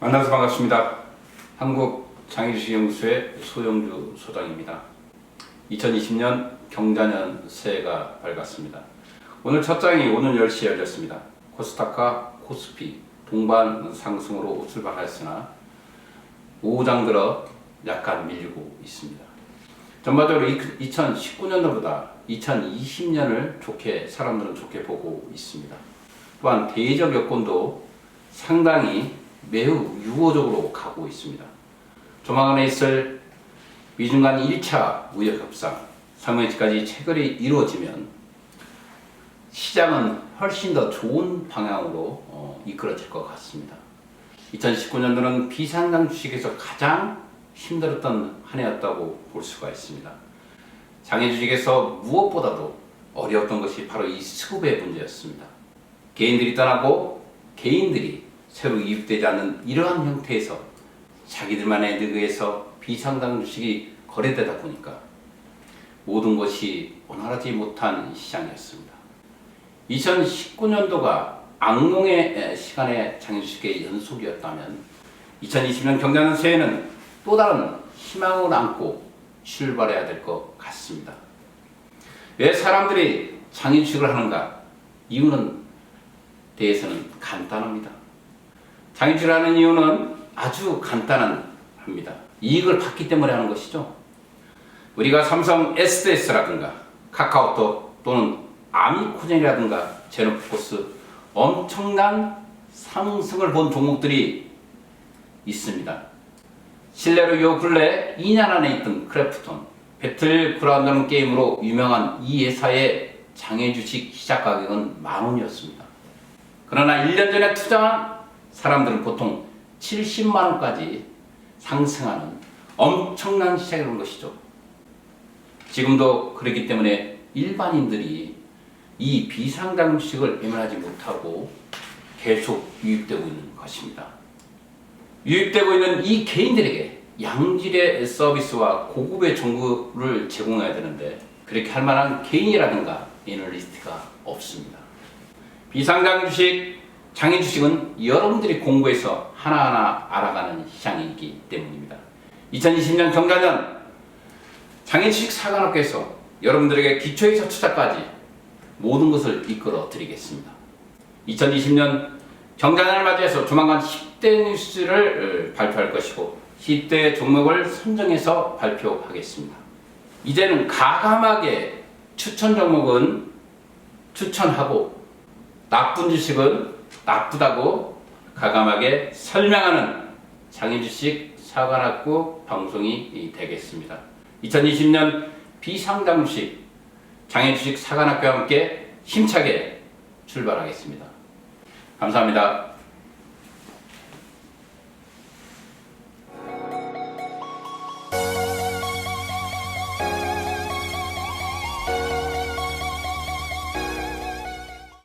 만나서 반갑습니다. 한국장애주식연구소의 소영주 소장입니다. 2020년 경자년 새해가 밝았습니다. 오늘 첫 장이 오늘 10시에 열렸습니다. 코스닥과 코스피 동반 상승으로 출발하였으나 오후 장 들어 약간 밀리고 있습니다. 전반적으로 2019년도보다 2020년을 좋게 사람들은 좋게 보고 있습니다. 또한 대적 여건도 상당히 매우 유호적으로 가고 있습니다. 조만간에 있을 미중 간 1차 무역 협상 상명지까지 체결이 이루어지면 시장은 훨씬 더 좋은 방향으로 어, 이끌어질 것 같습니다. 2019년도는 비상장 주식에서 가장 힘들었던 한 해였다고 볼 수가 있습니다. 장애 주식에서 무엇보다도 어려웠던 것이 바로 이 수급의 문제였습니다. 개인들이 떠나고 개인들이 새로 이입되지 않는 이러한 형태에서 자기들만의 느그에서 비상장 주식이 거래되다 보니까 모든 것이 원활하지 못한 시장이었습니다. 2019년도가 악몽의 시간의 장애주식의 연속이었다면 2020년 경자년 새해는 또 다른 희망을 안고 출발해야 될 것 같습니다. 왜 사람들이 장애주식을 하는가? 이유는 대해서는 간단합니다. 하는 이유는 아주 간단합니다. 이익을 받기 때문에 하는 것이죠. 우리가 삼성 SDS라든가 카카오톡 또는 아미코젠이라든가 제노포스 엄청난 상승을 본 종목들이 있습니다. 실내로 요 근래 2년 안에 있던 크래프톤, 배틀그라운드라는 게임으로 유명한 이 회사의 장애주식 시작 가격은 만 원이었습니다. 그러나 1년 전에 투자한 사람들은 보통 70만 원까지 상승하는 엄청난 시작이라는 것이죠. 지금도 그렇기 때문에 일반인들이 이 비상장 주식을 애매하지 못하고 계속 유입되고 있는 것입니다. 유입되고 있는 이 개인들에게 양질의 서비스와 고급의 정보를 제공해야 되는데 그렇게 할 만한 개인이라든가 애널리스트가 없습니다. 비상장 주식, 장애 주식은 여러분들이 공부해서 하나하나 알아가는 시장이기 때문입니다. 2020년 경자년 장애 주식 사관학교에서 여러분들에게 기초에서 투자까지 모든 것을 이끌어 드리겠습니다. 2020년 경자년을 맞이해서 조만간 10대 뉴스를 발표할 것이고 10대 종목을 선정해서 발표하겠습니다. 이제는 가감하게 추천 종목은 추천하고 나쁜 주식은 나쁘다고 가감하게 설명하는 장애주식 사관학교 방송이 되겠습니다. 2020년 비상장 주식 장애주식 사관학교와 함께 힘차게 출발하겠습니다. 감사합니다.